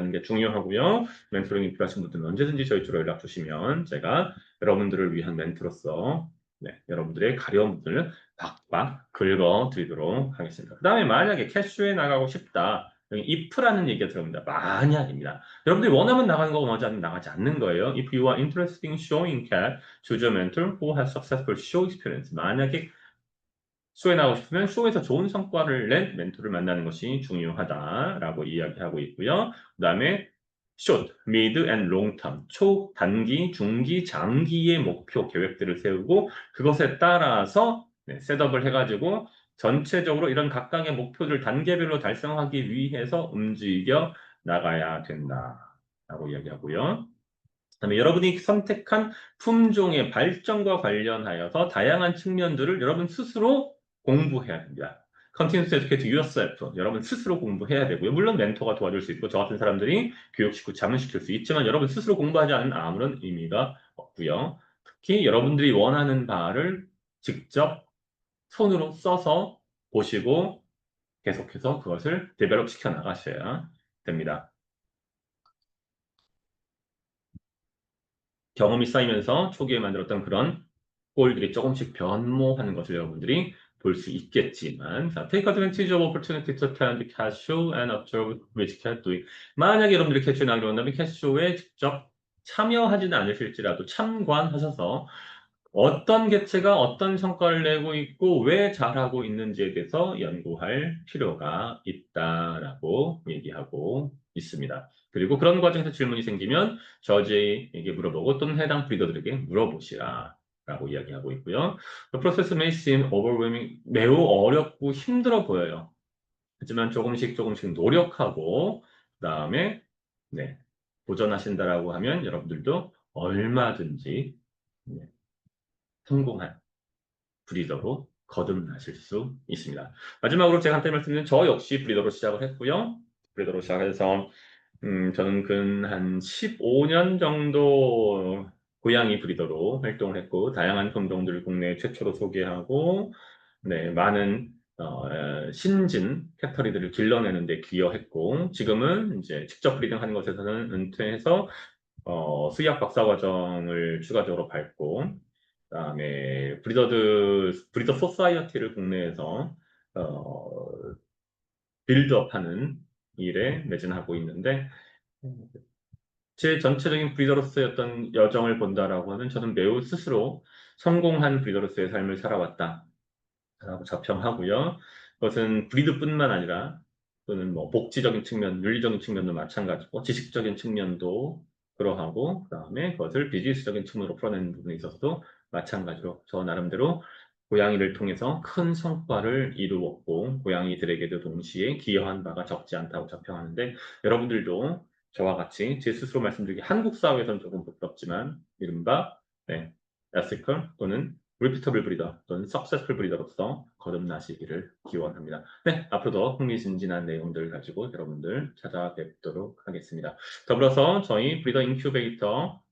만나는 게 중요하고요. 멘토링이 필요하신 분들은 언제든지 저희 쪽으로 연락 주시면 제가 여러분들을 위한 멘토로서 네, 여러분들의 가려움을 박박 긁어 드리도록 하겠습니다. 그 다음에 만약에 캐슈에 나가고 싶다. 여기 if라는 얘기가 들어옵니다. 만약입니다. 여러분들이 원하면 나가는 거고 원하지 않으면 나가지 않는 거예요. If you are interested in showing cat, choose a mentor who has successful show experience. 만약에 쇼에 나가고 싶으면 쇼에서 좋은 성과를 낸 멘토를 만나는 것이 중요하다라고 이야기하고 있고요. 그 다음에 mid, and long term, 초, 단기, 중기, 장기의 목표 계획들을 세우고 그것에 따라서 네, 셋업을 해가지고 전체적으로 이런 각각의 목표를 단계별로 달성하기 위해서 움직여 나가야 된다라고 이야기하고요. 그다음에 여러분이 선택한 품종의 발전과 관련하여서 다양한 측면들을 여러분 스스로 공부해야 됩니다. Continuous Educate Yourself. 여러분 스스로 공부해야 되고요. 물론 멘토가 도와줄 수 있고 저 같은 사람들이 교육시키고 자문시킬 수 있지만 여러분 스스로 공부하지 않은 아무런 의미가 없고요. 특히 여러분들이 원하는 바를 직접 손으로 써서 보시고 계속해서 그것을 데벨롭 시켜 나가셔야 됩니다. 경험이 쌓이면서 초기에 만들었던 그런 꼴들이 조금씩 변모하는 것을 여러분들이 볼 수 있겠지만 자, take advantage of opportunity to attend 캐쇼 and observe which cat doing 만약에 여러분들이 캐쇼에 나가게 된다면 캐쇼에 직접 참여하지는 않으실지라도 참관하셔서 어떤 개체가 어떤 성과를 내고 있고 왜 잘하고 있는지에 대해서 연구할 필요가 있다라고 얘기하고 있습니다. 그리고 그런 과정에서 질문이 생기면 저지에게 물어보고 또는 해당 브리더들에게 물어보시라. 라고 이야기하고 있고요. The process may seem overwhelming, 매우 어렵고 힘들어 보여요. 하지만 조금씩 조금씩 노력하고 그 다음에 네, 도전하신다라고 하면 여러분들도 얼마든지 네, 성공한 브리더로 거듭나실 수 있습니다. 마지막으로 제가 한때 말씀드린 저 역시 브리더로 시작을 했고요. 브리더로 시작해서 음, 저는 근 한 15년 정도 고양이 브리더로 활동을 했고 다양한 품종들을 국내 최초로 소개하고 네, 많은 어, 신진 캐터리들을 길러내는 데 기여했고 지금은 이제 직접 브리딩 하는 것에서는 은퇴해서 어, 수의학 박사 과정을 추가적으로 밟고 그다음에 브리더드 브리더 소사이어티를 국내에서 어, 빌드업하는 일에 매진하고 있는데 제 전체적인 브리더로서의 어떤 여정을 본다라고 하면 저는 매우 스스로 성공한 브리더로서의 삶을 살아왔다 라고 자평하고요. 그것은 브리드뿐만 아니라 또는 뭐 복지적인 측면, 윤리적인 측면도 마찬가지고 지식적인 측면도 그러하고 그 다음에 그것을 비즈니스적인 측면으로 풀어내는 부분에 있어서도 마찬가지로 저 나름대로 고양이를 통해서 큰 성과를 이루었고 고양이들에게도 동시에 기여한 바가 적지 않다고 자평하는데 여러분들도 저와 같이 제 스스로 말씀드리기 한국 사회에서는 조금 부끄럽지만 이른바 네, ethical 또는 repeatable breeder 또는 successful breeder로서 거듭나시기를 기원합니다. 네, 앞으로도 흥미진진한 내용들 가지고 여러분들 찾아뵙도록 하겠습니다. 더불어서 저희 브리더 인큐베이터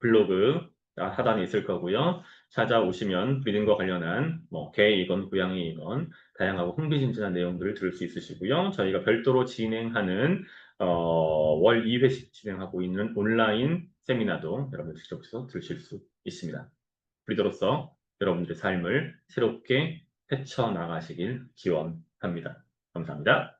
블로그 하단에 있을 거고요. 찾아오시면 브리딩과 관련한 뭐 개이건 고양이이건 다양하고 흥미진진한 내용들을 들을 수 있으시고요. 저희가 별도로 진행하는 어, 월 2회씩 진행하고 있는 온라인 세미나도 여러분 직접서 들으실 수 있습니다. 브리더로서 여러분들의 삶을 새롭게 헤쳐나가시길 기원합니다. 감사합니다.